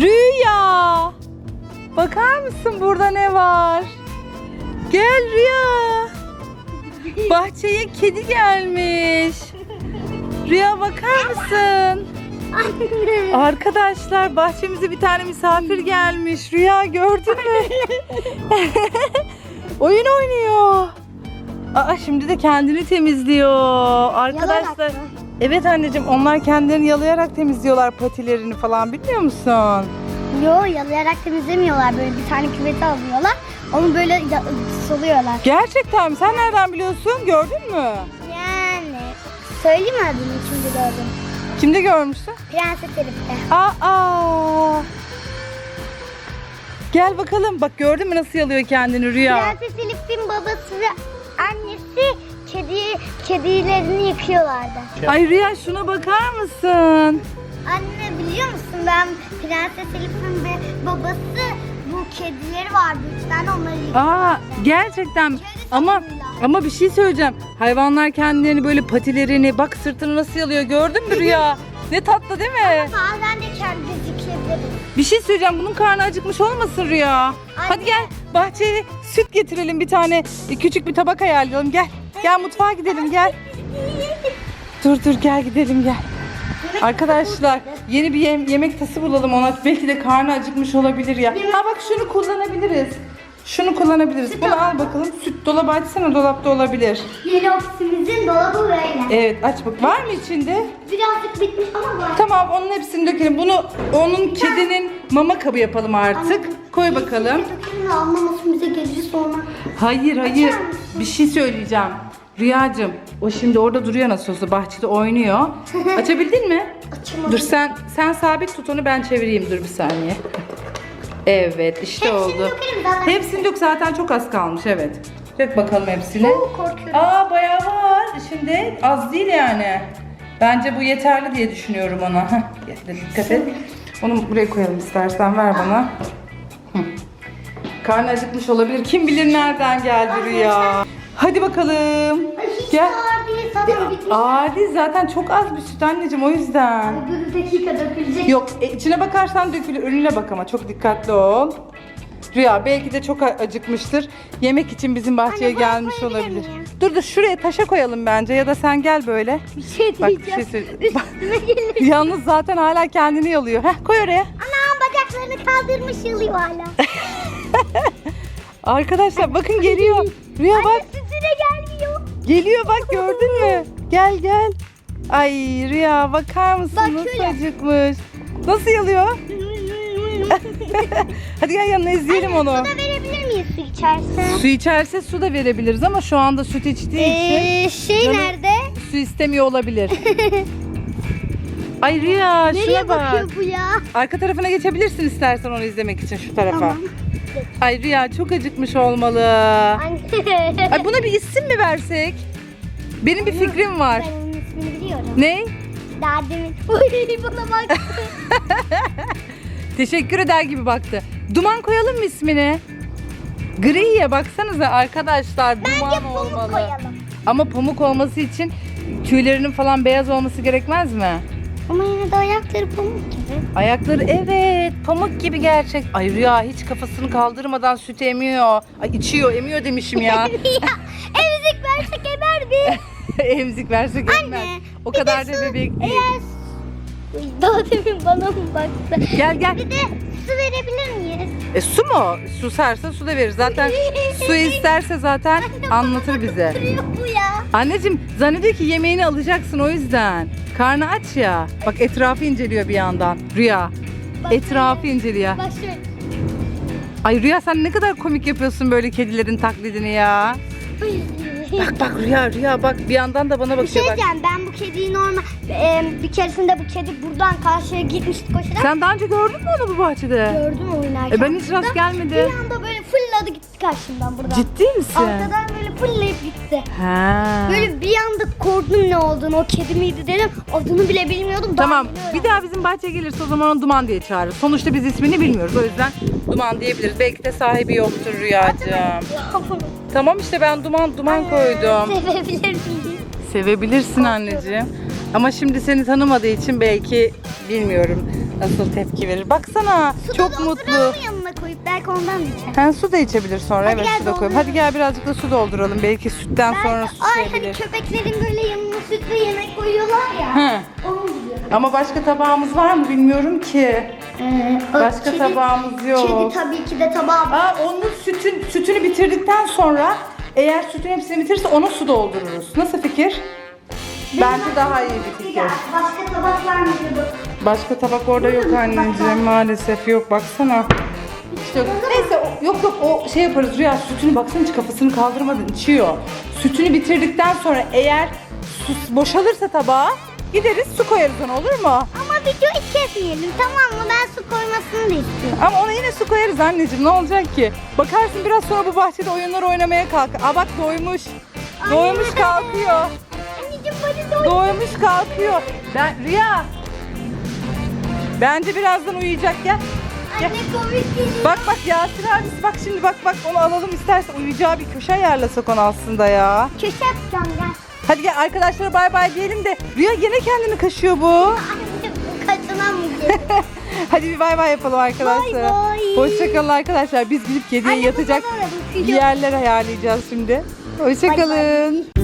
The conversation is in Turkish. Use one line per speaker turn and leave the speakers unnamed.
Rüya. Bakar mısın burada ne var? Gel Rüya. Bahçeye kedi gelmiş. Rüya bakar mısın?
Anne.
Arkadaşlar bahçemize bir tane misafir gelmiş. Rüya gördün mü? Oyun oynuyor. Aa şimdi de kendini temizliyor. Arkadaşlar. Evet anneciğim onlar kendilerini yalayarak temizliyorlar patilerini falan bilmiyor musun?
Yo yalayarak temizlemiyorlar böyle bir tane küvete alıyorlar. Onu böyle ya- soluyorlar.
Gerçekten mi? Sen nereden biliyorsun? Gördün mü?
Yani söyleyeyim mi adını şimdi gördüm.
Kimde görmüşsün?
Prenses Elif'te.
Aa! Gel bakalım. Bak gördün mü nasıl yalıyor kendini Rüya?
Prenses Elif'in babası ve annesi kedi kedilerini yıkıyorlardı.
Ay Rüya şuna bakar mısın?
Anne biliyor musun ben Prenses Elif'in ve babası bu kedileri vardı üç tane onları yıkıyorlardı.
Aa gerçekten ama ama bir şey söyleyeceğim. Hayvanlar kendilerini böyle patilerini bak sırtını nasıl yalıyor gördün mü Rüya? Ne tatlı değil mi?
Bazen de kendimiz yıkayabiliriz.
Bir şey söyleyeceğim. Bunun karnı acıkmış olmasın Rüya? Hadi gel bahçeye süt getirelim bir tane. e, Küçük bir tabak ayarlayalım. Gel. Gel mutfağa gidelim gel. Dur dur gel gidelim gel. Arkadaşlar yeni bir yem- yemek tası bulalım ona. Belki de karnı acıkmış olabilir ya. Ha bak şunu kullanabiliriz. Şunu kullanabiliriz. Bunu al bakalım. Süt dolabı açsana dolapta olabilir.
Yeni ofisimizin dolabı böyle.
Evet aç bak. Var mı içinde?
Birazcık bitmiş ama var.
Tamam onun hepsini dökelim. Bunu onun kedinin mama kabı yapalım artık. Koy bakalım.
Anlamasın bize gelir sonra.
Hayır hayır. Bir şey söyleyeceğim. Rüyacığım o şimdi orada duruyor nasıl olsa bahçede oynuyor. Açabildin mi?
Açamadım.
Dur sen sen sabit tut onu ben çevireyim dur bir saniye. Evet işte
Hepsini
oldu.
dökelim.
Hepsini dök zaten çok az kalmış evet. Dök bakalım hepsini.
Oo, korkuyorum.
Aa bayağı var şimdi az değil yani. Bence bu yeterli diye düşünüyorum ona. Heh, dikkat et. Onu buraya koyalım istersen ver bana. Hı. Karnı acıkmış olabilir. Kim bilir nereden geldi Rüya. Hadi bakalım.
Hiç
Gel.
bitmiş.
Adi zaten çok az bir süt anneciğim o yüzden.
Bir dakika dökülecek.
Yok e, içine bakarsan dökülür. Önüne bak ama çok dikkatli ol. Rüya belki de çok acıkmıştır. Yemek için bizim bahçeye
Anne,
gelmiş olabilir.
miyim?
Dur dur şuraya taşa koyalım bence ya da sen gel böyle.
Bir şey
Bak bir
diyeceğim.
şey söyle.
Üstüme gelir.
Yalnız zaten hala kendini yalıyor. Heh koy oraya.
Anam bacaklarını kaldırmış yılıyor hala.
Arkadaşlar bakın geliyor. Rüya bak
Anne sütüne gelmiyor.
geliyor bak gördün mü? Gel gel. Ay Rüya bakar mısın
Bak
nasıl
şöyle.
acıkmış. Nasıl yalıyor? Hadi gel yanına izleyelim onu.
Su da verebilir miyiz su içerse?
Su içerse su da verebiliriz ama şu anda süt içtiği için
Ee, şey
Canım-
nerede?
su istemiyor olabilir. Ay Rüya
Nereye
şuna bak.
bakıyor bu ya?
Arka tarafına geçebilirsin istersen onu izlemek için şu tarafa.
Tamam.
Ay Rüya çok acıkmış olmalı.
Anne.
Ay buna bir isim mi versek? Benim bir fikrim var.
Ben onun ismini biliyorum.
Ne?
Daha demin. Uy bana bak.
Teşekkür eder gibi baktı. Duman koyalım mı ismini? Griye baksanıza arkadaşlar duman
Bence pamuk
olmalı.
koyalım.
Ama pamuk olması için tüylerinin falan beyaz olması gerekmez mi?
Ama yine de ayakları pamuk gibi.
Ayakları evet pamuk gibi gerçek. Ay Rüya hiç kafasını kaldırmadan süt emiyor. Ay içiyor emiyor demişim ya.
ya emzik versek emer mi?
Emzik versek
Anne.
emmez. O kadar da bebek değil.
Eğer daha demin bana mı baktı?
Gel gel.
Bir de su verebilir miyiz?
E su mu? Susarsa su da verir. Zaten su isterse zaten anlatır bize.
Bu ya.
Anneciğim zannediyor ki yemeğini alacaksın o yüzden. Karnı aç ya. Bak etrafı inceliyor bir yandan. Rüya.
Bak
Etrafı inceliyor.
Bak şöyle.
Ay Rüya sen ne kadar komik yapıyorsun böyle kedilerin taklidini ya. Bak bak Rüya Rüya bak bir yandan da bana
Bir şey
bakıyor bak.
ben bu kediyi normal e, bir keresinde bu kedi buradan karşıya gitmişti koşarak.
Sen daha önce gördün mü onu bu bahçede?
Gördüm oynarken.
E ben hiç rast
Bir
gelmedim.
anda böyle fırladı gitti karşımdan buradan.
Ciddi misin?
Arkadan böyle fırlayıp gitti.
Ha.
Böyle bir anda korktum ne olduğunu. O kedi miydi dedim. Adını bile bilmiyordum. Daha
Tamam.
yeni
Bir daha bizim bahçeye gelirse o zaman onu Duman diye çağırırız. Sonuçta biz ismini bilmiyoruz. O yüzden Duman diyebiliriz. Belki de sahibi yoktur Rüyacığım. Tamam işte ben Duman Duman koydum.
Sevebilir miyim?
Sevebilirsin anneciğim. Ama şimdi seni tanımadığı için belki bilmiyorum. nasıl tepki verir. Baksana çok mutlu.
koyup belki ondan da içer.
Ha, su da içebilir sonra.
Hadi
evet
gel
su da koyalım.
dolduralım.
Hadi gel birazcık da su dolduralım. Belki sütten sonra
Belki,
su
ay hani köpeklerin böyle yanına süt ve yemek koyuyorlar ya.
Hı. Ama başka tabağımız var mı bilmiyorum ki.
Ee, o
Başka tabağımız yok.
Kedi tabii ki de tabağı.
Aa, onun sütün, sütünü bitirdikten sonra eğer sütün hepsini bitirirse ona su doldururuz. Nasıl fikir? Bence daha iyi bir fikir.
Başka tabak var mı?
Başka tabak orada yok anneciğim maalesef yok baksana. Yok. Neyse o- yok yok o şey yaparız Rüya sütünü baksana hiç kafasını kaldırmadın içiyor. Sütünü bitirdikten sonra eğer su boşalırsa tabağa gideriz su koyarız ona olur mu?
Ama videoyu kesmeyelim tamam mı? Ben su koymasını da istiyorum.
Ama ona yine su koyarız anneciğim ne olacak ki? Bakarsın biraz sonra bu bahçede oyunlar oynamaya kalk. Aa bak doymuş. Doymuş kalkıyor.
Anneciğim bari doy.
Doymuş kalkıyor. Ben Rüya. Bence birazdan uyuyacak gel. Gel. Bak bak Yasir abisi bak şimdi bak bak onu alalım istersen uyuyacağı bir köşe ayarlasak onu aslında ya.
Köşe yapacağım gel.
Hadi gel arkadaşlara bay bay diyelim de Rüya gene kendini kaşıyor bu.
Anneciğim kaçına mı gidiyor?
Hadi bir bay bay yapalım arkadaşlar.
Bay bay.
Hoşçakalın arkadaşlar. Biz gidip kediye
Anne,
yatacak yerler ayarlayacağız şimdi. Hoşçakalın.